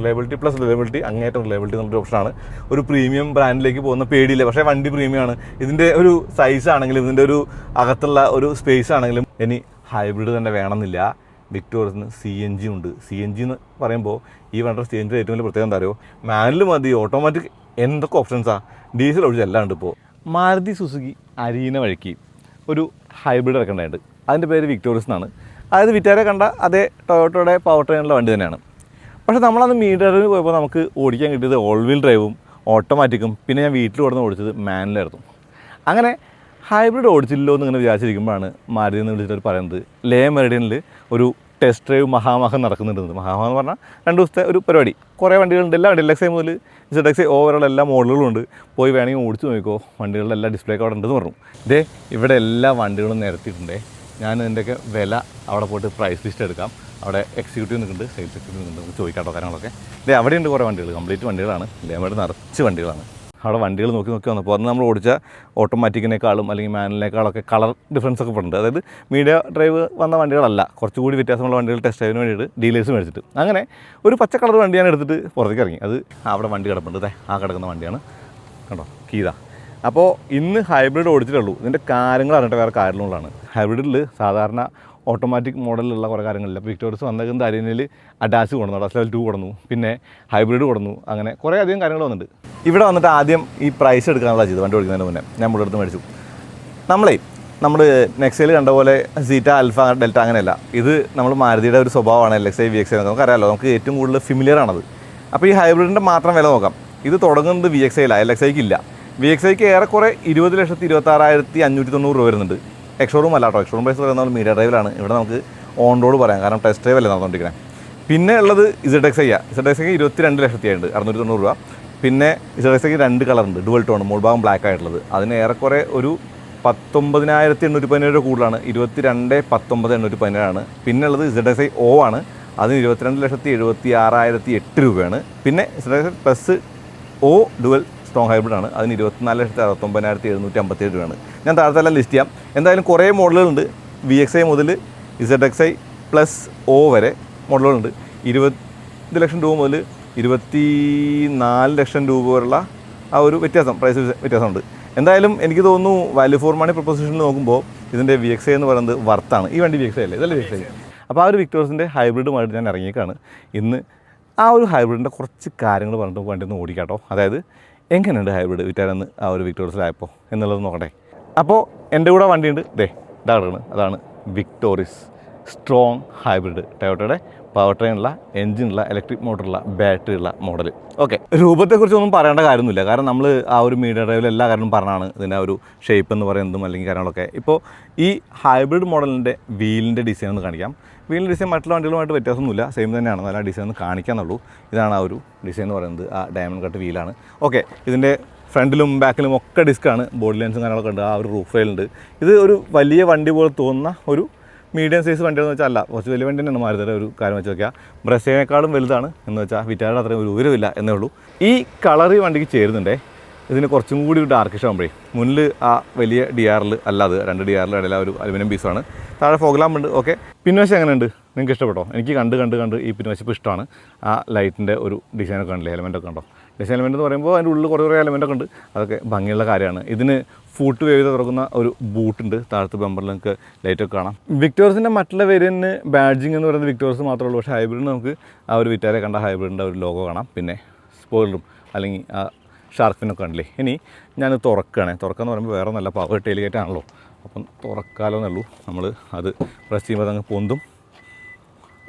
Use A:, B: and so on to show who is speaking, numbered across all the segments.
A: Reliability plus reliability അങ്ങേറ്റം reliability എന്നൊരു ഓപ്ഷനാണ് ഒരു പ്രീമിയം ബ്രാൻഡിലേക്ക് പോകുന്ന പേടിയില്ല. പക്ഷേ വണ്ടി പ്രീമിയം ആണ്. ഇതിന്റെ ഒരു സൈസ് ആണെങ്കിലും ഇതിന്റെ ഒരു അകത്തുള്ള ഒരു സ്പേസ് ആണെങ്കിലും ഇനി ഹൈബ്രിഡ് തന്നെ വേണമെന്നില്ല. വിക്ടോറിയസിന് സി എൻ ജി ഉണ്ട്. സി എൻ ജി എന്ന് പറയുമ്പോൾ ഈ വണ്ടിയുടെ സി എൻ ജി ഏറ്റവും വലിയ പ്രത്യേകത എന്താ അറിയോ? മാനുവൽ മതി. ഓട്ടോമാറ്റിക് എന്തൊക്കെ ഓപ്ഷൻസാണ് ഡീസൽ ഒഴിച്ച് എല്ലാം ഉണ്ട് ഇപ്പോൾ മാരുതി സുസുക്കി അരീന വഴിക്ക് ഒരു ഹൈബ്രിഡ് ഇറക്കേണ്ടതുണ്ട്. അതിന്റെ പേര് വിക്ടോറിയസ് എന്നാണ് അതായത് വിറ്റാരെ കണ്ട അതേ ടൊയോട്ടോയുടെ പവർ ട്രെയിനുള്ള വണ്ടി തന്നെയാണ്. പക്ഷേ നമ്മളന്ന് മീറ്ററിൽ പോയപ്പോൾ നമുക്ക് ഓടിക്കാൻ കിട്ടിയത് ഓൾ വീൽ ഡ്രൈവും ഓട്ടോമാറ്റിക്കും പിന്നെ ഞാൻ വീട്ടിൽ കൊടുന്ന് ഓടിച്ചത് മാനിലായിരുന്നു. അങ്ങനെ ഹൈബ്രിഡ് ഓടിച്ചില്ലോ എന്ന് ഇങ്ങനെ വിചാരിച്ചിരിക്കുമ്പോഴാണ് മാരുതി എന്ന് വിളിച്ചിട്ട് പറയുന്നത്. ലേ മെറിഡിയനിൽ ഒരു ടെസ്റ്റ് ഡ്രൈവ് മഹാമഹം നടക്കുന്നുണ്ടെന്ന്. മഹാമഹം എന്ന് പറഞ്ഞാൽ രണ്ട് ദിവസത്തെ ഒരു പരിപാടി. കുറേ വണ്ടികളുണ്ട്. എല്ലാ വണ്ടി എക്സ് മുതൽ ഇസഡ് എക്സ് ഓവറോൾ എല്ലാ മോഡലുകളും ഉണ്ട്. പോയി വേണമെങ്കിൽ ഓടിച്ച് നോക്കിക്കോ. വണ്ടികളുടെ എല്ലാ ഡിസ്പ്ലേ ഒക്കെ അവിടെ ഉണ്ടെന്ന് പറഞ്ഞു. ഇതേ ഇവിടെ എല്ലാ വണ്ടികളും നിരത്തിയിട്ടുണ്ടേ. ഞാൻ ഇതിന്റെയൊക്കെ വില അവിടെ പോയിട്ട് പ്രൈസ് ലിസ്റ്റ് എടുക്കാം. അവിടെ എക്സിക്യൂട്ടീവ് നിൽക്കുന്നുണ്ട് സെയിൽസ് എക്സിക്യൂട്ടീവ് നിൽക്കുന്നുണ്ട് ചോദിക്കാട്ടോ കാര്യങ്ങളൊക്കെ. ഇതേ അവിടെയുണ്ട് കുറേ വണ്ടികൾ കംപ്ലീറ്റ് വണ്ടികളാണ്. ലേമയുടെ നിറച്ച് വണ്ടികളാണ്. അവിടെ വണ്ടികൾ നോക്കി നോക്കി വന്നപ്പോൾ അന്ന് നമ്മൾ ഓടിച്ച ഓട്ടോമാറ്റിക്കിനേക്കാളും അല്ലെങ്കിൽ മാനുവലിനേക്കാളൊക്കെ കളർ ഡിഫറൻസ് ഒക്കെ പെടുന്നുണ്ട്. അതായത് മീഡിയ ഡ്രൈവ് വന്ന വണ്ടികളല്ല കുറച്ചുകൂടി വ്യത്യാസമുള്ള വണ്ടികൾ ടെസ്റ്റ് ഡ്രൈവിന് വേണ്ടിയിട്ട് ഡീലേഴ്സ് മേടിച്ചിട്ട്. അങ്ങനെ ഒരു പച്ച കളർ വണ്ടി ഞാൻ എടുത്തിട്ട് പുറത്തേക്ക് ഇറങ്ങി. അത് അവിടെ വണ്ടി കിടപ്പുണ്ട് അതെ ആ കിടക്കുന്ന വണ്ടിയാണ്. കണ്ടോ കീത അപ്പോൾ ഇന്ന് ഹൈബ്രിഡ് ഓടിച്ചിട്ടുള്ളൂ. ഇതിന്റെ കാര്യങ്ങൾ അറിഞ്ഞിട്ട് വേറെ കാര്യങ്ങളുള്ളതാണ്. ഹൈബ്രിഡിൽ സാധാരണ ഓട്ടോമാറ്റിക് മോഡലിലുള്ള കുറേ കാര്യങ്ങളില്ല. അപ്പോൾ വിക്ടോറിയസ് വന്നേക്കുന്നത് അരീനയിൽ അഡാസ് കൊടുന്നു അഡാസ് ലെവൽ ടു കൊടുന്നു പിന്നെ ഹൈബ്രിഡ് കൊടുന്നു അങ്ങനെ കുറേ അധികം കാര്യങ്ങൾ വന്നിട്ടുണ്ട് ഇവിടെ വന്നിട്ട് ആദ്യം ഈ പ്രൈസ് എടുക്കാനുള്ള ചെയ്ത് വണ്ടി ഓടിക്കുന്നതിന് മുന്നേ. ഞാൻ ഇവിടെ അടുത്ത് മേടിച്ചു. നമ്മളേ നമ്മൾ നെക്സയിൽ കണ്ട പോലെ സീറ്റ അൽഫ ഡെൽറ്റ അങ്ങനെയല്ല. ഇത് നമ്മൾ മാരുതിയുടെ ഒരു സ്വഭാവമാണ് L X I V X I നമുക്കറിയാമല്ലോ നമുക്ക് ഏറ്റവും കൂടുതൽ ഫിമിലിയർ ആണത്. അപ്പോൾ ഈ ഹൈബ്രിഡിന്റെ മാത്രം വില നോക്കാം. ഇത് തുടങ്ങുന്നത് വി എക്സ് ഐയിലാണ് എൽ എക്സ് ഐക്ക് ഇല്ല. വി എക്സ് ഐക്ക് ഏറെക്കുറെ ഇരുപത് ലക്ഷത്തി ഇരുപത്താറായിരത്തി അഞ്ഞൂറ്റി തൊണ്ണൂറ് രൂപ വരുന്നുണ്ട്. എക്സ്ഷോറൂം അല്ല കേട്ടോ. എക്സ്ഷോറൂം പ്രൈസ് പറയുന്നത് മീഡിയ ഡ്രൈവിലാണ് ഇവിടെ നമുക്ക് ഓൺ റോഡ് പറയാം. കാരണം ടെസ്റ്റ് ഡ്രൈവ് അല്ലേ നടന്നുകൊണ്ടിരിക്കുന്നത് പിന്നെ ഉള്ളത് ഇസഡ് എക്സ് ഐയാ ഇസഡ് എക്സ് ഐക്ക് ഇരുപത്തി രണ്ട് ലക്ഷത്തി ആയിട്ടുണ്ട് അറുന്നൂറ്റി തൊണ്ണൂറ് രൂപ. പിന്നെ ഇസഡ് എക്സ് ഐക്ക് രണ്ട് കളറുണ്ട് ഡുവൽ ടോൺ മുൾഭാഗം ബ്ലാക്ക് ആയിട്ടുള്ളത്. അതിന് ഏറെക്കുറെ ഒരു പത്തൊമ്പതിനായിരത്തി എണ്ണൂറ്റി പതിനേഴ് രൂപ കൂടുതലാണ്. ഇരുപത്തി രണ്ട് പത്തൊമ്പത് എണ്ണൂറ്റി പതിനേഴാണ് പിന്നെ ഉള്ളത് ഇസഡ് എക്സ് ഐ ഒ ആണ്. അതിന് ഇരുപത്തിരണ്ട് ലക്ഷത്തി എഴുപത്തി ആറായിരത്തി എട്ട് രൂപയാണ്. പിന്നെ Z X I plus O dual strong hybrid ആണ്. അതിന് ഇരുപത്തിനാല് ലക്ഷത്തി അറുപത്തൊമ്പതിനായിരത്തി എഴുന്നൂറ്റി അമ്പത്തേഴ് രൂപയാണ്. ഞാൻ താഴത്തെല്ലാം ലിസ്റ്റ് ചെയ്യാം. എന്തായാലും കുറേ മോഡലുകളുണ്ട് വി എക്സ് ഐ മുതൽ Z X I plus O വരെ മോഡലുകളുണ്ട് ഇരുപത് ലക്ഷം രൂപ മുതൽ ഇരുപത്തി നാല് ലക്ഷം രൂപ വരെയുള്ള ആ ഒരു വ്യത്യാസം പ്രൈസ് വ്യത്യാസമുണ്ട്. എന്തായാലും എനിക്ക് തോന്നുന്നു വാല്യൂ ഫോർ മണി പ്രൊപ്പോസിഷനിൽ നോക്കുമ്പോൾ ഇതിന്റെ വി എക്സ് ഐ എന്ന് പറയുന്നത് വർത്താണ് ഈ വണ്ടി വി എക്സ് ഐ അല്ലേ? ഇതല്ലേ വി എക്സ് ഐ അപ്പോൾ ആ ഒരു വിക്ടോഴ്സിന്റെ ഹൈബ്രിഡുമായിട്ട് ഞാൻ ഇറങ്ങിയേക്കാണ്. ഇന്ന് ആ ഒരു ഹൈബ്രിഡിന്റെ കുറച്ച് കാര്യങ്ങൾ പറഞ്ഞിട്ട് വണ്ടി ഒന്ന് ഓടിക്കാട്ടോ. അതായത് എങ്ങനെയുണ്ട് ഹൈബ്രിഡ് വിറ്റാരെന്ന് ആ ഒരു വിക്ടോറിയസിലായപ്പോൾ എന്നുള്ളത് നോക്കട്ടെ. അപ്പോൾ എന്റെ കൂടെ വണ്ടിയുണ്ട്. ദേ ഇതാണ് അതാണ് വിക്ടോറിയസ് സ്ട്രോങ് ഹൈബ്രിഡ് ടയോട്ടയുടെ പവർ ട്രെയിനുള്ള എഞ്ചിനുള്ള ഇലക്ട്രിക് മോട്ടറുള്ള ബാറ്ററി ഉള്ള മോഡൽ ഓക്കെ രൂപത്തെക്കുറിച്ചൊന്നും പറയേണ്ട കാര്യമൊന്നുമില്ല. കാരണം നമ്മൾ ആ ഒരു മീഡിയ ഡ്രൈവിൽ എല്ലാ കാര്യങ്ങളും പറഞ്ഞാണ് ഇതിന്റെ ഒരു ഷേപ്പ് എന്ന് പറയുന്നതും അല്ലെങ്കിൽ കാര്യങ്ങളൊക്കെ. ഇപ്പോൾ ഈ ഹൈബ്രിഡ് മോഡലിന്റെ വീലിന്റെ ഡിസൈൻ ഒന്ന് കാണിക്കാം. വീലിന്റെ ഡിസൈൻ മറ്റുള്ള വണ്ടികളുമായിട്ട് വ്യത്യാസമൊന്നുമില്ല. സെയിം തന്നെയാണ്. നല്ല ഡിസൈൻ ഒന്ന് കാണിക്കാന്നുള്ളൂ. ഇതാണ് ആ ഒരു ഡിസൈൻ എന്ന് പറയുന്നത്. ആ ഡയമണ്ട് കട്ട് വീലാണ് ഓക്കെ ഇതിന്റെ ഫ്രണ്ടിലും ബാക്കിലും ഒക്കെ ഡിസ്ക്കാണ് ബോഡി ലെൻസും കാര്യങ്ങളൊക്കെ ഉണ്ട്. ആ ഒരു റൂഫ് റെയിലുണ്ട് ഇത് ഒരു വലിയ വണ്ടി പോലെ തോന്നുന്ന ഒരു മീഡിയം സൈസ് വണ്ടിയെന്ന് വെച്ചാൽ അല്ല. കുറച്ച് വലിയ വണ്ടി തന്നെയാണ് മാരുതിയുടെ ഒരു കാര്യം വെച്ച് നോക്കിയാൽ ബ്രസേനേക്കാളും വലുതാണ് എന്ന് വെച്ചാൽ വിറ്റാരുടെ അത്രയും ഒരു ഉയരമില്ല എന്നേ ഉള്ളൂ. ഈ കളർ ഈ വണ്ടിക്ക് ചേരുന്നുണ്ടേ? ഇതിന് കുറച്ചും കൂടി ഒരു ഡാർക്കിഷ് ആകുമ്പോഴേ മുന്നിൽ ആ വലിയ ഡി ആറിൽ അല്ലാതെ രണ്ട് ഡി ആറിൽ ഇടയിൽ ഒരു അലുമിനിയം പീസാണ് താഴെ ഫോഗ്ലാം ഉണ്ട് ഓക്കെ പിൻവശം എങ്ങനെയുണ്ട്? നിങ്ങൾക്ക് ഇഷ്ടപ്പെട്ടോ? എനിക്ക് കണ്ട് കണ്ട് കണ്ട് ഈ പിൻവശപ്പ് ഇഷ്ടമാണ്. ആ ലൈറ്റിന്റെ ഒരു ഡിസൈനൊക്കെ ഉണ്ടല്ലേ എലമെന്റൊക്കെ ഉണ്ടോ ഡിസൈൻ എലമെന്റ് എന്ന് പറയുമ്പോൾ അതിന്റെ ഉള്ളിൽ കുറേ കുറേ എലമെന്റൊക്കെ ഉണ്ട്. അതൊക്കെ ഭംഗിയുള്ള കാര്യമാണ്. ഇതിന് ഫൂട്ട് വേവ് തുറക്കുന്ന ഒരു ബൂട്ടുണ്ട് താഴത്ത് ബമ്പറിൽ നിങ്ങൾക്ക് ലൈറ്റൊക്കെ കാണാം. വിക്ടോർസിന്റെ മറ്റുള്ള വേരിയന്റിന് ബാഡ്ജിങ് എന്ന് പറയുന്നത് വിക്ടോർസ് മാത്രമേ ഉള്ളൂ. പക്ഷേ ഹൈബ്രിഡിന് നമുക്ക് ആ ഒരു വിറ്റാരെ കണ്ട ഹൈബ്രിഡിന്റെ ഒരു ലോഗോ കാണാം. പിന്നെ സ്പോയിലറും അല്ലെങ്കിൽ ആ ഷാർക്കിനൊക്കെ ഉണ്ടല്ലേ ഇനി ഞാൻ തുറക്കുകയാണ്. തുറക്കുക എന്ന് പറയുമ്പോൾ വേറെ നല്ല പവർ ടെലിഗേറ്റ് ആണല്ലോ. അപ്പം തുറക്കാലോ എന്നുള്ളൂ നമ്മൾ അത് പ്രസ് ചെയ്യുമ്പോൾ അതങ്ങ് പൊന്തും.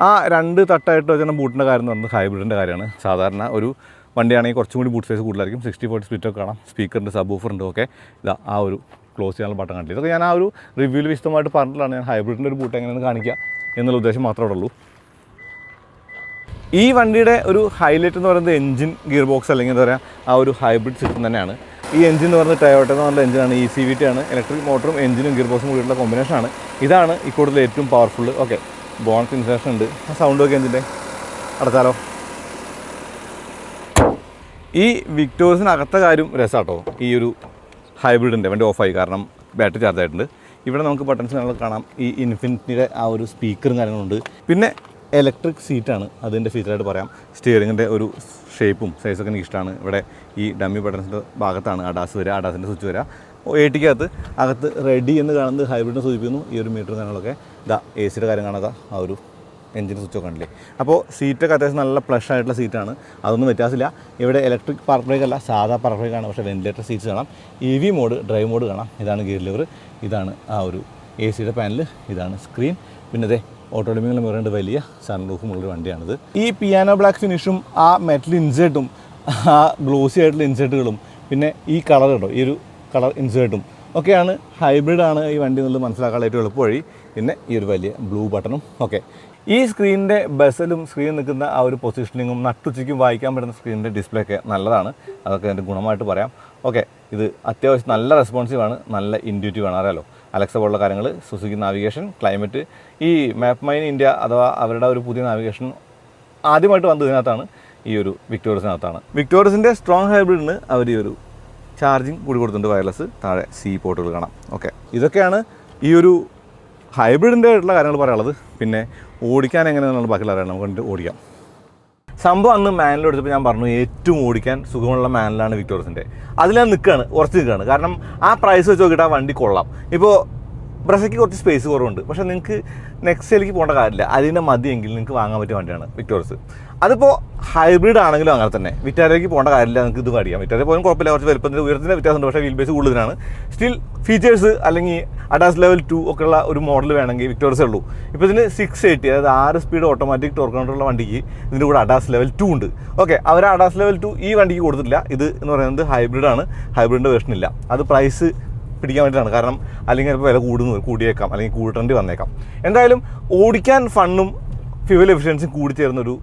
A: ആ രണ്ട് തട്ടായിട്ട് വെച്ചാൽ ബൂട്ടിന്റെ കാര്യം എന്ന് പറയുന്നത് ഹൈബ്രിഡിന്റെ കാര്യമാണ്. സാധാരണ ഒരു വണ്ടിയാണെങ്കിൽ കുറച്ചും കൂടി ബൂട്ട് സൈസ് കൂടുതലായിരിക്കും. സിക്സ്റ്റി ഫോർട്ടി സ്പീറ്റൊക്കെ കാണാം. സ്പീക്കറിന്റെ സബ് ഉണ്ട് ഒക്കെ ഇതാ ആ ഒരു ക്ലോസ് ചെയ്യാനുള്ള ബട്ടൺ കണ്ടില്ല? ഇതൊക്കെ ഞാൻ ആ ഒരു റിവ്യൂവിൽ വിശദമായിട്ട് പറഞ്ഞിട്ടാണ് ഞാൻ ഹൈബ്രിഡിന്റെ ഒരു ബൂട്ട് എങ്ങനെയാണ് കാണിക്കുക എന്നുള്ള ഉദ്ദേശം മാത്രമേ ഉള്ളൂ. ഈ വണ്ടിയുടെ ഒരു ഹൈലൈറ്റ് എന്ന് പറയുന്നത് എഞ്ചിൻ ഗിയർ ബോക്സ് അല്ലെങ്കിൽ എന്താ പറയുക ആ ഒരു ഹൈബ്രിഡ് സിസ്റ്റം തന്നെയാണ്. ഈ എഞ്ചിൻ എന്ന് പറയുന്നത് ടയോട്ട എന്ന് പറഞ്ഞ എഞ്ചിനാണ് ഇ സി വി ടി ആണ് ഇലക്ട്രിക് മോട്ടറും എഞ്ചിനും ഗിയർ ബോക്സും കൂടിയുള്ള കോമ്പിനേഷനാണ് ഇതാണ് ഈ കൂടുതൽ ഏറ്റവും പവർഫുൾ ഓക്കെ ബോണസ് ഇൻസേഷൻ ഉണ്ട്. ആ സൗണ്ട് ഒക്കെ എഞ്ചിന്റെ അടച്ചാലോ? ഈ വിക്ടോറിയസിനകത്ത കാര്യം രസമാട്ടോ ഈ ഒരു ഹൈബ്രിഡിന്റെ വണ്ടി ഓഫായി കാരണം ബാറ്ററി ചാർജ് ആയിട്ടുണ്ട്. ഇവിടെ നമുക്ക് ബട്ടൺസ് കാണാം. ഈ ഇൻഫിനിറ്റിയുടെ ആ ഒരു സ്പീക്കറും കാര്യങ്ങളുണ്ട് പിന്നെ ഇലക്ട്രിക് സീറ്റാണ് അതിന്റെ ഫീച്ചറായിട്ട് പറയാം. സ്റ്റിയറിങ്ങിന്റെ ഒരു ഷേപ്പും സൈസൊക്കെ എനിക്ക് ഇഷ്ടമാണ് ഇവിടെ ഈ ഡമ്മി ബട്ടൺസിന്റെ ഭാഗത്താണ് അഡാസ് വരിക. അഡാസിന്റെ സ്വിച്ച് വരിക. എയ്റ്റിക്കകത്ത് അകത്ത് റെഡി എന്ന് കാണുന്നത് ഹൈബ്രിഡിനെ സൂചിപ്പിക്കുന്നു. ഈ ഒരു മീറ്റർ കാര്യങ്ങളൊക്കെ. ഇതാ എ സിയുടെ കാര്യം കാണുക. ആ ഒരു എഞ്ചിൻ സ്വിച്ചൊക്കെ ഉണ്ടല്ലേ അപ്പോൾ സീറ്റൊക്കെ അത്യാവശ്യം നല്ല പ്ലഷ് ആയിട്ടുള്ള സീറ്റാണ് അതൊന്നും വ്യത്യാസമില്ല. ഇവിടെ ഇലക്ട്രിക് പാർക്ക് ബ്രേക്ക് അല്ല സാധാ പാർക്ക് ബ്രേക്ക് ആണ്. പക്ഷേ വെന്റിലേറ്റർ സീറ്റ്സ് കാണാം. E V mode drive mode കാണാം. ഇതാണ് ഗിയർ ലിവർ ഇതാണ് ആ ഒരു എ സിയുടെ പാനൽ ഇതാണ് സ്ക്രീൻ പിന്നെ അതെ ഓട്ടോഡമികൾ മിറണ്ട് വലിയ സൺറൂഫും ഉള്ളൊരു വണ്ടിയാണിത്. ഈ പിയാനോ ബ്ലാക്ക് ഫിനിഷും ആ മെറ്റൽ ഇൻസേർട്ടും ആ ഗ്ലോസി ആയിട്ടുള്ള ഇൻസേർട്ടുകളും പിന്നെ ഈ കളർ കേട്ടോ ഈ ഒരു കളർ ഇൻസേർട്ടും ഒക്കെയാണ് ഹൈബ്രിഡ് ആണ് ഈ വണ്ടി എന്നുള്ളത് മനസ്സിലാക്കാൻ ഏറ്റവും എളുപ്പ വഴി പിന്നെ ഈ ഒരു വലിയ ബ്ലൂ ബട്ടണും ഓക്കെ ഈ സ്ക്രീനിന്റെ ബസലും സ്ക്രീൻ നിൽക്കുന്ന ആ ഒരു പൊസിഷനിങ്ങും നട്ടുച്ചയ്ക്കും വായിക്കാൻ പറ്റുന്ന സ്ക്രീനിന്റെ ഡിസ്പ്ലേ ഒക്കെ നല്ലതാണ്. അതൊക്കെ എന്റെ ഗുണമായിട്ട് പറയാം. ഓക്കെ ഇത് അത്യാവശ്യം നല്ല റെസ്പോൺസീവ് ആണ് നല്ല ഇൻഡ്യൂറ്റീവ് ആണ്. അറിയാലോ? അലക്സ പോലുള്ള കാര്യങ്ങൾ സുസുക്കി നാവിഗേഷൻ ക്ലൈമറ്റ് ഈ മാപ്പ് മൈൻ ഇന്ത്യ അഥവാ അവരുടെ ഒരു പുതിയ നാവിഗേഷൻ ആദ്യമായിട്ട് വന്നത് ഇതിനകത്താണ് ഈ ഒരു വിക്ടോറിയസിനകത്താണ്. വിക്ടോറിയസിന്റെ സ്ട്രോങ് ഹൈബ്രിഡിന് അവർ ഈ ഒരു ചാർജിങ് കൂടി കൊടുത്തിട്ടുണ്ട് വയർലെസ് താഴെ സി പോർട്ടുകൾ കാണാം. ഓക്കെ ഇതൊക്കെയാണ് ഈ ഒരു ഹൈബ്രിഡിന്റെ ആയിട്ടുള്ള കാര്യങ്ങൾ പറയാനുള്ളത്. പിന്നെ ഓടിക്കാൻ എങ്ങനെയാണെന്നുള്ള ബാക്കിയുള്ള അറിയണം നമുക്ക് ഓടിക്കാം. സംഭവം അന്ന് മാനുവൽ എടുത്തപ്പോൾ ഞാൻ പറഞ്ഞു ഏറ്റവും ഓടിക്കാൻ സുഖമുള്ള മാനിലാണ് വിക്ടോറിയസിന്റെ. അതിൽ ഞാൻ നിൽക്കുകയാണ് ഉറച്ച് നിൽക്കുകയാണ്. കാരണം ആ പ്രൈസ് വെച്ച് നോക്കിയിട്ട് ആ വണ്ടി കൊള്ളാം. ഇപ്പോൾ ബ്രസയ്ക്ക് കുറച്ച് സ്പേസ് കുറവുണ്ട്. പക്ഷേ നിങ്ങൾക്ക് നെക്സ്റ്റ് നെക്സ്റ്റയിലേക്ക് പോകേണ്ട കാര്യമില്ല. അതിന്റെ മതിയെങ്കിൽ നിങ്ങൾക്ക് വാങ്ങാൻ പറ്റിയ വണ്ടിയാണ് വിക്ടോറിയസ്. അതിപ്പോൾ ഹൈബ്രിഡ് ആണെങ്കിലും അങ്ങനെ തന്നെ. വിറ്റാരയ്ക്ക് പോകേണ്ട കാര്യമില്ല നിങ്ങൾക്ക് ഇത് പഠിക്കാം വിറ്റാരെ പോലും കുഴപ്പമില്ല കുറച്ച് വലുപ്പത്തിന്റെ ഉയരത്തിന്റെ വ്യത്യാസമുണ്ട്. പക്ഷേ വീൽ ബേസ് കൂടുതലാണ്. സ്റ്റിൽ ഫീച്ചേഴ്സ് അല്ലെങ്കിൽ അഡാസ് ലെവൽ ടു ഒക്കെ ഉള്ള ഒരു മോഡൽ വേണമെങ്കിൽ വിക്ടോറിയസേ ഉള്ളൂ. ഇപ്പോൾ ഇതിന് സിക്സ് എയ്റ്റി അതായത് ആറ് സ്പീഡ് ഓട്ടോമാറ്റിക് ടോർക്ക് കൺട്രോളുള്ള വണ്ടിക്ക് ഇതിന്റെ കൂടെ അഡാസ് ലെവൽ ടു ഉണ്ട്. ഓക്കെ അവർ അഡാസ് ലെവൽ ടു ഈ വണ്ടിക്ക് കൊടുത്തിട്ടില്ല. ഇത് എന്ന് പറയുന്നത് ഹൈബ്രിഡ് ആണ്. ഹൈബ്രിഡിന്റെ വേർഷൻ ഇല്ല. അത് പ്രൈസ് പിടിക്കാൻ വേണ്ടിയിട്ടാണ്. കാരണം അല്ലെങ്കിൽ ചിലപ്പോൾ വില കൂടുന്നു കൂടിയേക്കാം അല്ലെങ്കിൽ കൂട്ടേണ്ടി വന്നേക്കാം. എന്തായാലും ഓടിക്കാൻ ഫണ്ണും ഫ്യൂവൽ എഫിഷ്യൻസിയും കൂടി ചേർന്നൊരു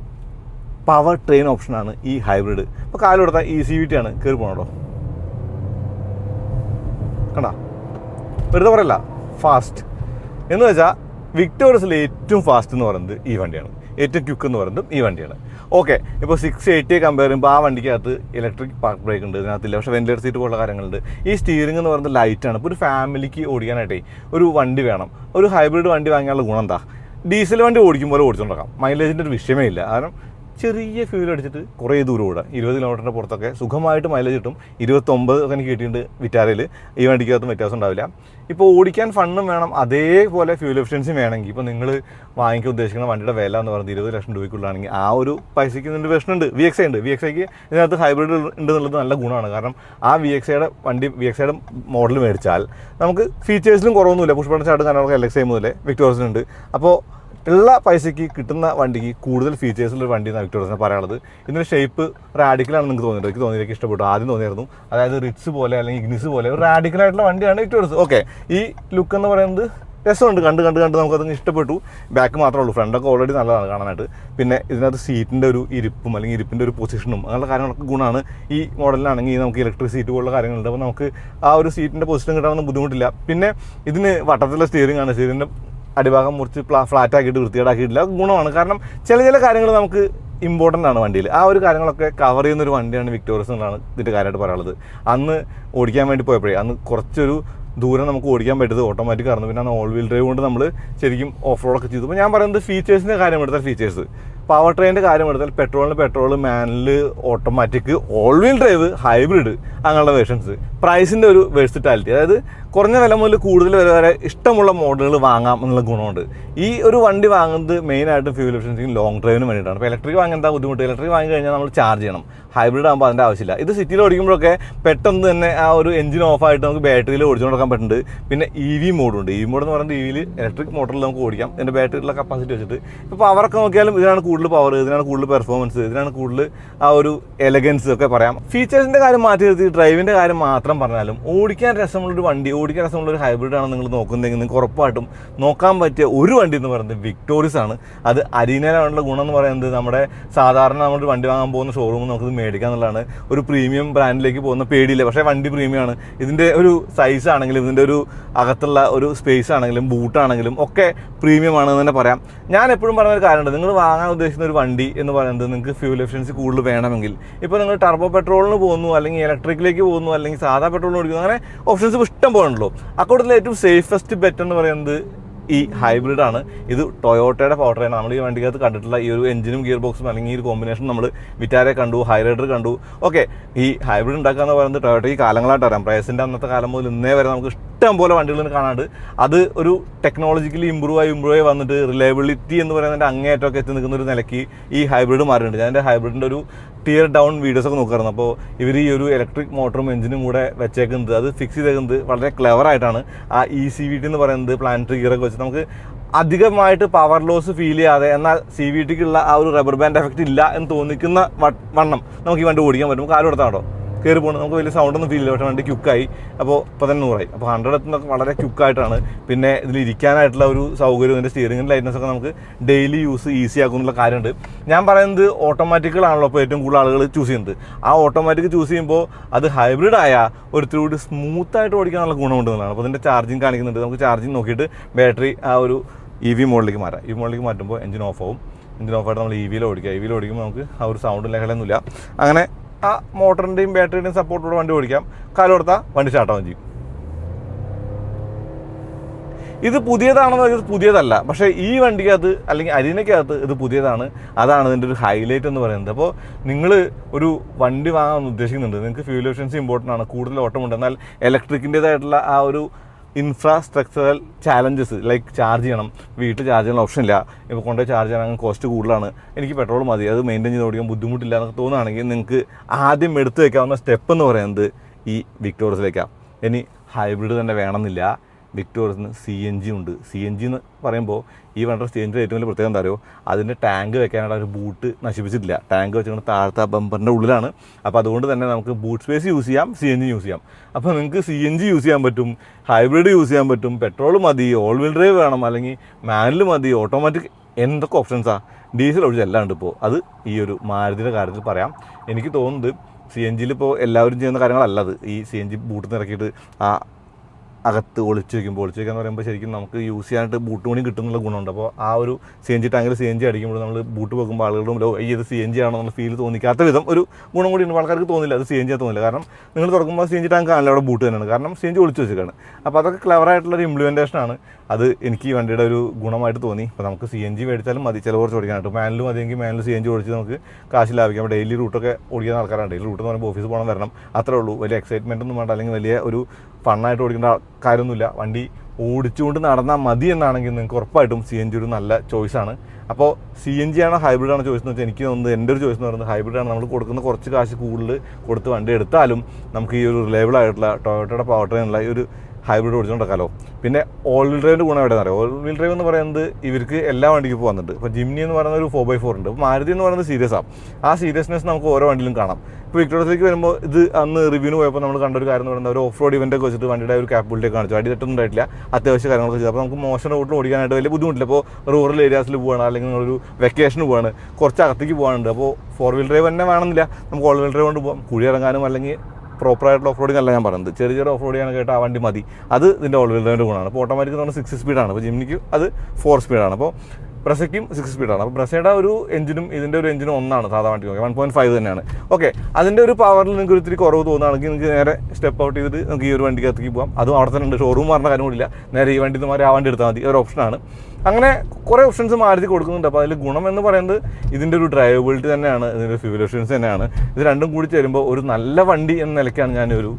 A: പവർ ട്രെയിൻ ഓപ്ഷനാണ് ഈ ഹൈബ്രിഡ് ഇപ്പോൾ കാലം കൊടുത്താൽ ഈ സി വി ടി ആണ് കയറി പോകണോ കണ്ടാ? വെറുതെ പറയല്ല. ഫാസ്റ്റ് എന്ന് വെച്ചാൽ വിക്ടോറിയസിൽ ഏറ്റവും ഫാസ്റ്റ് എന്ന് പറയുന്നത് ഈ വണ്ടിയാണ്. ഏറ്റവും ക്യുക്ക് എന്ന് പറയുന്നത് ഈ വണ്ടിയാണ്. ഓക്കെ ഇപ്പോൾ സിക്സ് എയ്റ്റിയെ കമ്പയർ ചെയ്യുമ്പോൾ ആ വണ്ടിക്കകത്ത് ഇലക്ട്രിക് പാർക്ക് ബ്രേക്ക് ഉണ്ട് ഇതിനകത്തില്ല. പക്ഷേ വെന്റിലേറ്റർ സീറ്റ് പോലുള്ള കാര്യങ്ങളുണ്ട്. ഈ സ്റ്റിയറിംഗ് എന്ന് പറയുന്നത് ലൈറ്റാണ് ഇപ്പോൾ ഒരു ഫാമിലിക്ക് ഓടിക്കാനായിട്ടേ ഒരു വണ്ടി വേണം. ഒരു ഹൈബ്രിഡ് വണ്ടി വാങ്ങിയാലുള്ള ഗുണം എന്താ? ഡീസൽ വണ്ടി ഓടിക്കുമ്പോൾ ഓടിച്ചുകൊണ്ടിരിക്കാം മൈലേജിന്റെ ഒരു വിഷയമേ ഇല്ല. കാരണം ചെറിയ ഫ്യൂൽ അടിച്ചിട്ട് കുറേ ദൂരം ഓടുക ഇരുപത് കിലോമീറ്ററിന്റെ പുറത്തൊക്കെ സുഖമായിട്ട് മൈലേജ് കിട്ടും. ഇരുപത്തൊമ്പത് എനിക്ക് കിട്ടിയിട്ടുണ്ട് വിറ്റാരയിൽ ഈ വണ്ടിക്കകത്തും വ്യത്യാസം ഉണ്ടാവില്ല. ഇപ്പോൾ ഓടിക്കാൻ ഫണ്ടും വേണം. അതേപോലെ ഫ്യൂൽ എഫിഷ്യൻസി വേണമെങ്കിൽ ഇപ്പോൾ നിങ്ങൾ വാങ്ങിക്കാൻ ഉദ്ദേശിക്കുന്ന വണ്ടിയുടെ വില എന്ന് പറയുന്നത് ഇരുപത് ലക്ഷം രൂപയ്ക്കുള്ളാണെങ്കിൽ ആ ഒരു പൈസയ്ക്ക് ഇതിന്റെ പ്രശ്നമുണ്ട്. വി എക്സ് ഉണ്ട്. വി എക്സ് ഐക്ക് ഇതിനകത്ത് ഹൈബ്രിഡ് ഉണ്ട് എന്നുള്ളത് നല്ല ഗുണമാണ്. കാരണം ആ വി എക്സ് ഐയുടെ വണ്ടി വി എക്സ് ഐയുടെ മോഡൽ മേടിച്ചാൽ നമുക്ക് ഫീച്ചേഴ്സിലും കുറവൊന്നുമില്ല. പുഷ്പണ ചാട്ട് കാരണം എൽ എക്സ് ഐ മുതലേ വിക്ടോറിയസിനുണ്ട് അപ്പോൾ ഉള്ള പൈസയ്ക്ക് കിട്ടുന്ന വണ്ടിക്ക് കൂടുതൽ ഫീച്ചേഴ്സ് ഉള്ള വണ്ടി എന്നാണ് വിക്ടോറിയസിനെ പറയാനുള്ളത്. ഇതിന്റെ ഷേപ്പ് റാഡിക്കലാണ് നിങ്ങൾക്ക് തോന്നിയത് എനിക്ക് തോന്നിയത് ഇഷ്ടപ്പെട്ടു. ആദ്യം തോന്നിയായിരുന്നു. അതായത് റിറ്റ്സ് പോലെ അല്ലെങ്കിൽ ഇഗ്നിസ് പോലെ ഒരു റാഡിക്കൽ ആയിട്ടുള്ള വണ്ടിയാണ് വിക്ടോറിയസ്. ഓക്കെ ഈ ലുക്ക് എന്ന് പറയുന്നത് രസമുണ്ട്. കണ്ട് കണ്ട് കണ്ട് നമുക്കത് ഇഷ്ടപ്പെട്ടു. ബാക്ക് മാത്രമേ ഉള്ളൂ. ഫ്രണ്ടൊക്കെ ഓൾറെഡി നല്ലതാണ് കാണാനായിട്ട്. പിന്നെ ഇതിനകത്ത് സീറ്റിന്റെ ഒരു ഇരിപ്പും അല്ലെങ്കിൽ ഇരിപ്പിന്റെ ഒരു പൊസിഷനും അങ്ങനെയുള്ള കാര്യങ്ങളൊക്കെ ഗുണമാണ്. ഈ മോഡലിലാണെങ്കിൽ നമുക്ക് ഇലക്ട്രിക് സീറ്റ് പോലുള്ള കാര്യങ്ങളുണ്ട്. അപ്പോൾ നമുക്ക് ആ ഒരു സീറ്റിന്റെ പൊസിഷൻ കിട്ടാനൊന്നും ബുദ്ധിമുട്ടില്ല. പിന്നെ ഇതിന് വട്ടത്തിലുള്ള സ്റ്റിയറിംഗ് ആണ്. സ്റ്റിയറിന്റെ അടിഭാഗം മുറിച്ച് ഫ്ലാറ്റ് ആക്കിയിട്ട് വൃത്തികേടാക്കിയിട്ടില്ല. ഗുണമാണ്. കാരണം ചില ചില കാര്യങ്ങൾ നമുക്ക് ഇമ്പോർട്ടന്റ് ആണ് വണ്ടിയിൽ. ആ ഒരു കാര്യങ്ങളൊക്കെ കവർ ചെയ്യുന്ന ഒരു വണ്ടിയാണ് വിക്ടോറിയസ് എന്നാണ് ഇതിന്റെ കാര്യമായിട്ട് പറയാനുള്ളത്. അന്ന് ഓടിക്കാൻ വേണ്ടി പോയപ്പോഴേ അന്ന് കുറച്ചൊരു ദൂരം നമുക്ക് ഓടിക്കാൻ പറ്റുന്നത് ഓട്ടോമാറ്റിക് ആയിരുന്നു. പിന്നെ ഓൾ വീൽ ഡ്രൈവ് കൊണ്ട് നമ്മൾ ശരിക്കും ഓഫ് റോഡൊക്കെ ചെയ്തു. അപ്പോൾ ഞാൻ പറയുന്നത് ഫീച്ചേഴ്സിന്റെ കാര്യം എടുത്താൽ ഫീച്ചേഴ്സ് പവർ ട്രെയിന്റെ കാര്യം എടുത്താൽ പെട്രോളിന് petrol manual automatic all wheel drive hybrid അങ്ങനെയുള്ള വേർഷൻസ് പ്രൈസിന്റെ ഒരു വേഴ്സിറ്റാലിറ്റി അതായത് കുറഞ്ഞ വില മുതൽ കൂടുതൽ വില വരെ ഇഷ്ടമുള്ള മോഡലുകൾ വാങ്ങാം എന്നുള്ള ഗുണമുണ്ട്. ഈ ഒരു വണ്ടി വാങ്ങുന്നത് മെയിനായിട്ട് ഫ്യൂൽ എഫിഷ്യൻസിയും ലോങ് ഡ്രൈവിന് വേണ്ടിയിട്ടാണ്. ഇപ്പോൾ ഇലക്ട്രിക് വാങ്ങാൻ എന്താ ബുദ്ധിമുട്ട്? ഇലക്ട്രിക് വാങ്ങി കഴിഞ്ഞാൽ നമ്മൾ ചാർജ് ചെയ്യണം. ഹൈബ്രിഡ് ആകുമ്പോൾ അതിന്റെ ആവശ്യമില്ല. ഇത് സിറ്റിയിൽ ഓടിക്കുമ്പോഴൊക്കെ പെട്ടെന്ന് തന്നെ ആ ഒരു എഞ്ചിൻ ഓഫ് ആയിട്ട് നമുക്ക് ബാറ്ററിയിൽ ഓടിച്ചു നടക്കാൻ പറ്റുന്നുണ്ട്. പിന്നെ ഇ വി മോഡുണ്ട് ഇ വി മോഡ് എന്ന് പറയുന്നത് ഇ വിയിൽ ഇലക്ട്രിക് മോട്ടറിൽ നമുക്ക് ഓടിക്കാം. എന്റെ ബാറ്ററിയിലുള്ള കപ്പാസിറ്റി വെച്ചിട്ട്. ഇപ്പോൾ പവറൊക്കെ നോക്കിയാലും ഇതിനാണ് കൂടുതൽ പവർ ഇതിനാണ് കൂടുതൽ പെർഫോമൻസ് ഇതിനാണ് കൂടുതൽ ആ ഒരു എലഗൻസ് ഒക്കെ പറയാം. ഫീച്ചേഴ്സിന്റെ കാര്യം മാറ്റി നിർത്തി ഡ്രൈവിന്റെ കാര്യം മാത്രം പറഞ്ഞാലും ഓടിക്കാൻ രസമുള്ളൊരു വണ്ടി ഓടിക്കാൻ രസമുള്ള ഒരു ഹൈബ്രിഡ് ആണ് നിങ്ങൾ നോക്കുന്നതെങ്കിൽ നിങ്ങൾക്ക് ഉറപ്പായിട്ടും നോക്കാൻ പറ്റിയ ഒരു വണ്ടി എന്ന് പറയുന്നത് വിക്ടോറിയസ് ആണ്. അത് അരീനയിലുള്ള ഗുണം എന്ന് പറയുന്നത് നമ്മുടെ സാധാരണ നമ്മൾ വണ്ടി വാങ്ങാൻ പോകുന്ന ഷോറൂമിൽ നമുക്കിത് മേടിക്കാം എന്നുള്ളതാണ്. ഒരു പ്രീമിയം ബ്രാൻഡിലേക്ക് പോകുന്ന പേടിയില്ല. പക്ഷേ വണ്ടി പ്രീമിയമാണ് ഇതിന്റെ ഒരു സൈസ് ആണെങ്കിലും ഇതിന്റെ ഒരു അകത്തുള്ള ഒരു സ്പേസ് ആണെങ്കിലും ബൂട്ടാണെങ്കിലും ഒക്കെ പ്രീമിയം ആണെന്ന് തന്നെ പറയാം. ഞാൻ എപ്പോഴും പറയുന്ന ഒരു കാര്യമുണ്ട്. നിങ്ങൾ വാങ്ങാൻ ഉദ്ദേശിക്കുന്ന ഒരു വണ്ടി എന്ന് പറയുന്നത് നിങ്ങൾക്ക് ഫ്യൂൽ എഫിഷ്യൻസി കൂടുതൽ വേണമെങ്കിൽ. ഇപ്പോൾ നിങ്ങൾ ടർബോ പെട്രോളിന് പോകുന്നു അല്ലെങ്കിൽ ഇലക്ട്രിക്കിലേക്ക് പോകുന്നു അല്ലെങ്കിൽ സാധാ പെട്രോളിന് ഓടിക്കുന്നു അങ്ങനെ ഓപ്ഷൻസ് ഇഷ്ടം പോലെ ഉണ്ടല്ലോ അക്കൂട്ടത്തിൽ ഏറ്റവും സേഫസ്റ്റ് ബെറ്റ് എന്ന് പറയുന്നത് ഈ ഹൈബ്രിഡ് ആണ്. ഇത് ടൊയോട്ടയുടെ പവർ ട്രെയിൻ നമ്മൾ ഈ വണ്ടിക്കകത്ത് കണ്ടിട്ടുള്ള ഈ ഒരു എഞ്ചിനും ഗിയർ ബോക്സും അല്ലെങ്കിൽ ഈ ഒരു കോമ്പിനേഷൻ നമ്മൾ വിറ്റാരെ കണ്ടു ഹൈറൈഡർ കണ്ടു. ഓക്കെ ഈ ഹൈബ്രിഡ് ഉണ്ടാക്കുക എന്ന് പറയുന്നത് ടൊയോട്ട ഈ കാലങ്ങളായിട്ട് അറിയാം. പ്രയസിന്റെ അന്നത്തെ കാലം മുതൽ ഇന്നേ വരെ നമുക്ക് ഇഷ്ടം പോലെ വണ്ടികൾ കാണാണ്ട് അത് ഒരു ടെക്നോളജിക്കലി ഇമ്പ്രൂവ് ആയി ഇമ്പ്രൂവ് ആയി വന്നിട്ട് റിലയബിലിറ്റി എന്ന് പറയുന്നതിന്റെ അങ്ങേയറ്റമൊക്കെ എത്തി നിൽക്കുന്ന ഒരു നിലയ്ക്ക് ഈ ഹൈബ്രിഡ് മാറിയിട്ടുണ്ട്. ഞാൻ എന്റെ ഹൈബ്രിഡിന്റെ ഒരു ടിയർ ഡൗൺ വീഡിയോസ് ഒക്കെ നോക്കാറുണ്ട് അപ്പോൾ ഇവർ ഈ ഒരു ഇലക്ട്രിക് മോട്ടറും എഞ്ചിനും കൂടെ വെച്ചേക്കുന്നത് അത് ഫിക്സ് ചെയ്തേക്കുന്നത് വളരെ ക്ലെവറായിട്ടാണ് ആ ഇ സി വി ടി എന്ന് പറയുന്നത് പ്ലാനറ്ററി ഗിയറൊക്കെ വെച്ച് നമുക്ക് അധികമായിട്ട് പവർ ലോസ് ഫീൽ ചെയ്യാതെ എന്നാൽ സി വി ടിക്കുള്ള ആ ഒരു റബ്ബർ ബാൻഡ് എഫക്റ്റ് ഇല്ല എന്ന് തോന്നിക്കുന്ന വണ്ണം നമുക്ക് ഈ വണ്ടി ഓടിക്കാൻ പറ്റും. കാലം കൊടുത്താണോ കയറി പോകണം നമുക്ക് വലിയ സൗണ്ടൊന്നും ഫീൽ ഇല്ല. പക്ഷേ വണ്ടി ക്യുക്കായി അപ്പോൾ പതിനൂറായി അപ്പോൾ ഹൺഡ്രഡ് എത്തുന്നൊക്കെ വളരെ ക്യുക്കായിട്ടാണ് പിന്നെ ഇതിൽ ഇരിക്കാനായിട്ടുള്ള ഒരു സൗകര്യം ഇതിന്റെ സ്റ്റിയറിംഗ് ലൈറ്റ്നസ് ഒക്കെ നമുക്ക് ഡെയിലി യൂസ് ഈസി ആക്കുന്നുള്ള കാര്യമുണ്ട്. ഞാൻ പറയുന്നത് ഓട്ടോമാറ്റിക്കുകളാണല്ലോ ഇപ്പോൾ ഏറ്റവും കൂടുതൽ ആളുകൾ ചൂസ് ചെയ്യുന്നത്. ആ ഓട്ടോമാറ്റിക് ചൂസ് ചെയ്യുമ്പോൾ അത് ഹൈബ്രിഡ് ആയ ഒരുത്തിരി കൂടി സ്മൂത്തായിട്ട് ഓടിക്കാനുള്ള ഗുണമുണ്ട് എന്നുള്ളതാണ്. അപ്പോൾ ഇതിന്റെ ചാർജിങ് കാണിക്കുന്നുണ്ട്. നമുക്ക് ചാർജിങ് നോക്കിയിട്ട് ബാറ്ററി ആ ഒരു ഇ വി മോഡിലേക്ക് മാറാം ഇ വി മോഡിലേക്ക് മാറ്റുമ്പോൾ എഞ്ചിൻ ഓഫ് ആവും. എഞ്ചിൻ ഓഫ് ആയിട്ട് നമ്മൾ ഇ വിയിൽ ഓടിക്കുക. ഇ വിയിൽ ഓടിക്കുമ്പോൾ നമുക്ക് ആ ഒരു സൗണ്ട് ലഹളയൊന്നുമില്ല അങ്ങനെ ആ മോട്ടറിന്റെയും ബാറ്ററിയുടെയും സപ്പോർട്ടോടെ വണ്ടി ഓടിക്കാം. കാലം കൊടുത്താൽ വണ്ടി സ്റ്റാർട്ടാവും ചെയ്യും. ഇത് പുതിയതാണെന്ന് പറഞ്ഞാൽ പുതിയതല്ല. പക്ഷേ ഈ വണ്ടിക്കകത്ത് അല്ലെങ്കിൽ അരീനക്കകത്ത് ഇത് പുതിയതാണ്. അതാണ് ഇതിന്റെ ഒരു ഹൈലൈറ്റ് എന്ന് പറയുന്നത്. അപ്പോൾ നിങ്ങൾ ഒരു വണ്ടി വാങ്ങാൻ ഉദ്ദേശിക്കുന്നുണ്ട്. നിങ്ങൾക്ക് ഫ്യൂൽ എഫിഷ്യൻസി ഇമ്പോർട്ടന്റ് ആണ്. കൂടുതൽ ഓട്ടമുണ്ട് എന്നാൽ ഇലക്ട്രിക്കിന്റേതായിട്ടുള്ള ആ ഒരു ഇൻഫ്രാസ്ട്രക്ചറൽ ചാലഞ്ചസ് ലൈക്ക് ചാർജ് ചെയ്യണം. വീട്ടിൽ ചാർജ് ചെയ്യണ ഓപ്ഷൻ ഇല്ല. ഇപ്പോൾ കൊണ്ടുപോയി ചാർജ് ചെയ്യണമെങ്കിൽ കോസ്റ്റ് കൂടുതലാണ്. എനിക്ക് പെട്രോൾ മതി. അത് മെയിന്റെയിൻ ചെയ്ത് ഓടിക്കാൻ ബുദ്ധിമുട്ടില്ല എന്നൊക്കെ തോന്നുകയാണെങ്കിൽ നിങ്ങൾക്ക് ആദ്യം എടുത്തു വെക്കാവുന്ന സ്റ്റെപ്പ് എന്ന് പറയുന്നത് ഈ വിക്ടോറിയസിലേക്കാണ് ഇനി ഹൈബ്രിഡ് തന്നെ വേണമെന്നില്ല. വിക്ടോറിയസിന് സി എൻ ജി ഉണ്ട്. സി എൻ ജി എന്ന് പറയുമ്പോൾ ഈ വണ്ടിയുടെ സി എൻ ജിയുടെ ഏറ്റവും വലിയ പ്രത്യേകത എന്താ അതിന്റെ ടാങ്ക് വെക്കാനുള്ള ഒരു ബൂട്ട് നശിപ്പിച്ചിട്ടില്ല. ടാങ്ക് വെച്ചുകൊണ്ട് താഴത്തെ ബമ്പറിന്റെ ഉള്ളിലാണ്. അപ്പോൾ അതുകൊണ്ട് തന്നെ നമുക്ക് ബൂട്ട് സ്പേസ് യൂസ് ചെയ്യാം സി എൻ ജി യൂസ് ചെയ്യാം. അപ്പോൾ നിങ്ങൾക്ക് സി എൻ ജി യൂസ് ചെയ്യാൻ പറ്റും ഹൈബ്രിഡ് യൂസ് ചെയ്യാൻ പറ്റും പെട്രോൾ മതി ഓൾ വീൽ ഡ്രൈവ് വേണം അല്ലെങ്കിൽ മാനുവൽ മതി ഓട്ടോമാറ്റിക് എന്തൊക്കെ ഓപ്ഷൻസാണ് ഡീസൽ ഒഴിച്ച് എല്ലാം ഉണ്ട് ഇപ്പോൾ അത് ഈ ഒരു മാരുതിയുടെ കാര്യത്തിൽ പറയാം. എനിക്ക് തോന്നുന്നത് സി എൻ ജിയിൽ ഇപ്പോൾ എല്ലാവരും ചെയ്യുന്ന കാര്യങ്ങളല്ല അത്. ഈ സി എൻ ജി ബൂട്ടിൽ നിന്ന് ഇറക്കിയിട്ട് ആ അകത്ത് ഒളിച്ച് വയ്ക്കുമ്പോൾ ഒളിച്ച് വയ്ക്കുക എന്ന് പറയുമ്പോൾ ശരിക്കും നമുക്ക് യൂസ് ചെയ്യാനായിട്ട് ബൂട്ട് മണി കിട്ടുന്നുള്ള ഗുണമുണ്ട്. അപ്പോൾ ആ ഒരു സി എൻ ജി ടാങ്കിൽ സി എൻ ജി അടിക്കുമ്പോൾ നമ്മൾ ബൂട്ട് വെക്കുമ്പോൾ ആളുകളുടെ ലോ "ഓ, ഈ ഇത് സി എൻ ജി ആണോ? എന്നുള്ള ഫീൽ തോന്നിക്കാത്ത വിധം ഒരു ഗുണം കൂടി ആൾക്കാർക്ക് തോന്നില്ല അത് സി എൻ ജി തോന്നില്ല. കാരണം നിങ്ങൾ തുറക്കുമ്പോൾ സി എൻ ജി ടാങ്ക് കാണില്ല അവിടെ ബൂട്ട് തന്നെയാണ്. കാരണം സി എൻ ജി ഒളിച്ച് വെച്ചേക്കാണ്. അപ്പോൾ അതൊക്കെ ഇംപ്ലിമെന്റേഷൻ ആണ്. അത് എനിക്ക് ഈ വണ്ടിയുടെ ഒരു ഗുണമായിട്ട് തോന്നി. അപ്പോൾ നമുക്ക് സി എൻ ജി മേടിച്ചാലും മതി ചില കുറച്ച് ഓടിക്കാനായിട്ട് മാനിലും മതിയെങ്കിൽ മാനുവൽ സി എൻ ജി ഓടിച്ച് നമുക്ക് കാശ് ലാഭിക്കാം. ഡെയിലി റൂട്ടൊക്കെ ഓടിക്കുന്ന ആൾക്കാരാണ്. ഡെയിലി റൂട്ട് എന്ന് പറയുമ്പോൾ ഓഫീസ് പോകണം വരണം. അത്രേ ഉള്ളൂ. വലിയ എക്സൈറ്റ്മെന്റ് ഒന്നും വേണ്ട. അല്ലെങ്കിൽ വലിയ ഒരു ഫണ്ണായിട്ട് ഓടിക്കേണ്ട കാര്യമൊന്നുമില്ല. വണ്ടി ഓടിച്ചുകൊണ്ട് നടന്നാൽ മതി എന്നാണെങ്കിൽ നിങ്ങൾക്ക് ഉറപ്പായിട്ടും സി എൻ ജി ഒരു നല്ല ചോയ്സ് ആണ്. അപ്പോൾ സി എൻ ജി ആണോ ഹൈബ്രിഡ് ആണോ ചോയ്സ് എന്ന് വെച്ചാൽ എനിക്ക് തോന്നുന്നത് എന്റെ ഒരു ചോയ്സ് എന്ന് പറയുന്നത് ഹൈബ്രിഡ് ആണ്. നമ്മൾ കൊടുക്കുന്ന കുറച്ച് കാശ് കൂടുതൽ കൊടുത്ത് വണ്ടി എടുത്താലും നമുക്ക് ഈ ഒരു റിലയബിൾ ആയിട്ടുള്ള ടൊയോട്ടയുടെ പവർ ട്രെയിനുള്ള ഈ ഒരു ഹൈബ്രിഡ് ഓടിച്ചുകൊണ്ടിരിക്കാമല്ലോ പിന്നെ ഓൾ വീൽ ഡ്രൈവിന്റെ ഗുണം എവിടെയെന്ന് അറിയാം? ഓൾ വീൽ ഡ്രൈവ് എന്ന് പറയുന്നത് ഇവർക്ക് എല്ലാ വണ്ടിക്കും പോകുന്നുണ്ട് ഇപ്പോൾ ജിംനി എന്ന് പറയുന്ന ഒരു ഫോർ ബൈ ഫോർ ഉണ്ട്. മാരുതി എന്ന് പറയുന്നത് സീരിയസ് ആണ് ആ സീരിയസ്നെസ് നമുക്ക് ഓരോ വണ്ടിയിലും കാണാം. ഇപ്പോൾ വിക്ടോറിയത്തിലേക്ക് വരുമ്പോൾ ഇത് അന്ന് റിവ്യൂവിന് പോയപ്പോൾ നമ്മൾ കണ്ട ഒരു കാര്യം എന്ന് പറയുന്നത് ഒരു ഓഫ് റോഡ് ഇവന്റൊക്കെ വെച്ചിട്ട് വണ്ടിയുടെ ഒരു കാപ്പബിലിറ്റി കാണിച്ചു. അടി തട്ടൊന്നും ഉണ്ടായിട്ടില്ല. അത്യാവശ്യ കാര്യങ്ങളൊക്കെ ചെയ്തു. അപ്പോൾ നമുക്ക് മോശം റോഡിൽ ഓടിക്കാനായിട്ട് വലിയ ബുദ്ധിമുട്ടില്ല. ഇപ്പോൾ റൂറൽ ഏരിയാസിൽ പോവാണ്. അല്ലെങ്കിൽ നിങ്ങളൊരു വെക്കേഷന് പോവാണ്. കുറച്ച് അകത്തേക്ക് പോകാനുണ്ട് അപ്പോൾ ഫോർ വീൽ ഡ്രൈവ് തന്നെ വേണമെന്നില്ല. നമുക്ക് ഓൾ വീൽ ഡ്രൈവ് കൊണ്ട് പോകാം കുഴി ഇറങ്ങാനും അല്ലെങ്കിൽ പ്രോപ്പറായിട്ടുള്ള ഓഫ് റോഡിംഗ് അല്ല ഞാൻ പറയുന്നത്. ചെറിയ ചെറിയ ഓഫ് റോഡിംഗ് കേട്ടോ ആ വണ്ടി മതി. അത് ഇതിന്റെ ഓൾ വീൽ ഗുണമാണ്. അപ്പോൾ ഓട്ടോമാറ്റിക് എന്ന് സിക്സ് സ്പീഡാണ് അപ്പോൾ ജിംനിക്ക് അത് ഫോർ സ്പീഡാണ് അപ്പോൾ ബ്രസയ്ക്കും സിക്സ് സ്പീഡാണ് അപ്പോൾ ബ്രസയുടെ ഒരു എഞ്ചിനും ഇതിന്റെ ഒരു എഞ്ചിനും ഒന്നാണ് സാധാരണ നോക്കി വൺ പോയിന്റ് ഫൈവ് തന്നെയാണ്. ഓക്കെ അതിന്റെ ഒരു പവറിൽ നിങ്ങൾക്ക് ഒരിത്തിരി കുറവ് തോന്നുകയാണെങ്കിൽ നിങ്ങൾക്ക് നേരെ സ്റ്റെപ്പ് ഔട്ട് ചെയ്തിട്ട് നമുക്ക് ഈ ഒരു വണ്ടിക്കകത്തേക്ക് പോകാം അതും അവിടെ തന്നെ ഉണ്ട്. ഷോറൂം പറഞ്ഞ കാര്യം കൂടില്ല നേരെ ഈ വണ്ടി മാറി ആ വണ്ടി എടുത്താൽ മതി. ഒരു ഓപ്ഷനാണ് അങ്ങനെ കുറേ ഓപ്ഷൻസ് മാരുതി കൊടുക്കുന്നുണ്ട്. അപ്പോൾ അതിൽ ഗുണം എന്ന് പറയുന്നത് ഇതിന്റെ ഒരു ഡ്രൈവബിലിറ്റി തന്നെയാണ്. ഇതിന്റെ ഫ്യൂൽ എഫിഷ്യൻസി തന്നെയാണ്. ഇത് രണ്ടും കൂടി ചേരുമ്പോൾ ഒരു നല്ല വണ്ടി എന്ന നിലയ്ക്കാണ് ഞാനൊരു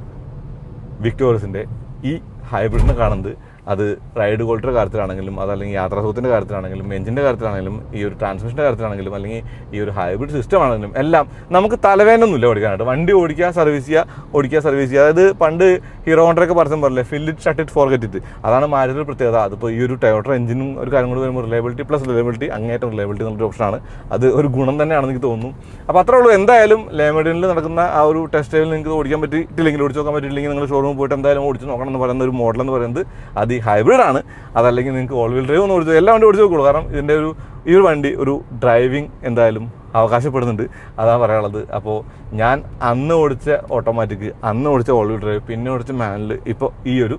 A: വിക്ടോറിയസിന്റെ ഈ ഹൈബ്രിഡിനെ കാണുന്നത്. അത് റൈഡ് ക്വാളിറ്റിയുടെ കാര്യത്തിലാണെങ്കിലും അതല്ലെങ്കിൽ യാത്രാസുഖത്തിന്റെ കാര്യത്തിലാണെങ്കിലും എഞ്ചിന്റെ കാര്യത്തിലാണെങ്കിലും ഈ ഒരു ട്രാൻസ്മിഷന്റെ കാര്യത്തിലാണെങ്കിലും അല്ലെങ്കിൽ ഈ ഒരു ഹൈബ്രിഡ് സിസ്റ്റം ആണെങ്കിലും എല്ലാം നമുക്ക് തലവേനൊന്നുമില്ല ഓടിക്കാനായിട്ട്. വണ്ടി ഓടിക്കുക സർവീസ് ചെയ്യുക ഓടിക്കുക സർവീസ് ചെയ്യുക. അതായത് പണ്ട് ഹീറോ ഹോണ്ടറൊക്കെ പറഞ്ഞാൽ പറഞ്ഞില്ലേ it shut it forget it അതാണ് മാരുതിയുടെ പ്രത്യേകത. അതിപ്പോൾ ഈ ഒരു ടയോട്ടർ എഞ്ചിനും ഒരു കാര്യം കൂടി വരുമ്പോൾ റിലയബിലിറ്റി പ്ലസ് റിലയബിലിറ്റി അങ്ങേറ്റം റിലയബിലിറ്റി എന്നുള്ളൊരു ഓപ്ഷനാണ് അത് ഒരു ഗുണം തന്നെയാണെന്ന് എനിക്ക് തോന്നുന്നു. അപ്പോൾ അത്രേ ഉള്ളൂ. എന്തായാലും ലേമഡിനിൽ നടക്കുന്ന ആ ഒരു ടെസ്റ്റ് ഡ്രൈവിൽ നിങ്ങൾക്ക് ഓടിക്കാൻ പറ്റിയിട്ടില്ലെങ്കിൽ ഓടിച്ചു നോക്കാൻ പറ്റിയില്ലെങ്കിൽ നിങ്ങൾ ഷോറൂമിൽ പോയിട്ട് എന്തായാലും ഓടിച്ച് നോക്കണം എന്ന് പറയുന്ന ഒരു മോഡൽ എന്ന് പറയുന്നത് അത് ഹൈബ്രിഡ് ആണ് അതല്ലെങ്കിൽ നിങ്ങൾക്ക് ഓൾ വീൽ ഡ്രൈവ് ഒന്ന് ഓടിച്ചു എല്ലാ വണ്ടി ഓടിച്ചു നോക്കുള്ളൂ. കാരണം ഇതിന്റെ ഒരു ഈ ഒരു വണ്ടി ഒരു ഡ്രൈവിംഗ് എന്തായാലും അവകാശപ്പെടുന്നുണ്ട്. അതാണ് പറയാനുള്ളത്. അപ്പോൾ ഞാൻ അന്ന് ഓടിച്ച ഓട്ടോമാറ്റിക് അന്ന് ഓടിച്ച ഓൾ വീൽ ഡ്രൈവ് പിന്നെ ഓടിച്ച മാനുവൽ ഇപ്പോൾ ഈ ഒരു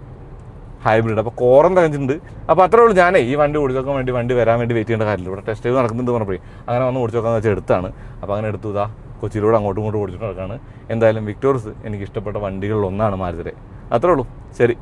A: ഹൈബ്രിഡ് അപ്പോൾ കോറം തകഞ്ഞിട്ടുണ്ട്. അപ്പോൾ അത്രേ ഉള്ളൂ. ഞാനേ ഈ വണ്ടി ഓടിച്ചു നോക്കാൻ വേണ്ടി വണ്ടി വരാൻ വേണ്ടി വെയിറ്റ് ചെയ്യേണ്ട കാര്യമില്ല. ഇവിടെ ടെസ്റ്റ് ചെയ്ത് നടക്കുന്നുണ്ട് പറഞ്ഞപ്പോഴേ. അങ്ങനെ വന്ന് ഓടിച്ചു നോക്കാന്ന് വെച്ചാൽ എടുത്താണ്. അപ്പോൾ അങ്ങനെ എടുത്തു. ഇതാ കൊച്ചിയിലൂടെ അങ്ങോട്ടും ഇങ്ങോട്ടും ഓടിച്ചിട്ട് നടക്കുകയാണ് എന്തായാലും വിക്ടോറിയസ് എനിക്ക് ഇഷ്ടപ്പെട്ട വണ്ടികളിലൊന്നാണ് മാരുതിരെ അത്രേ ഉള്ളൂ. ശരി.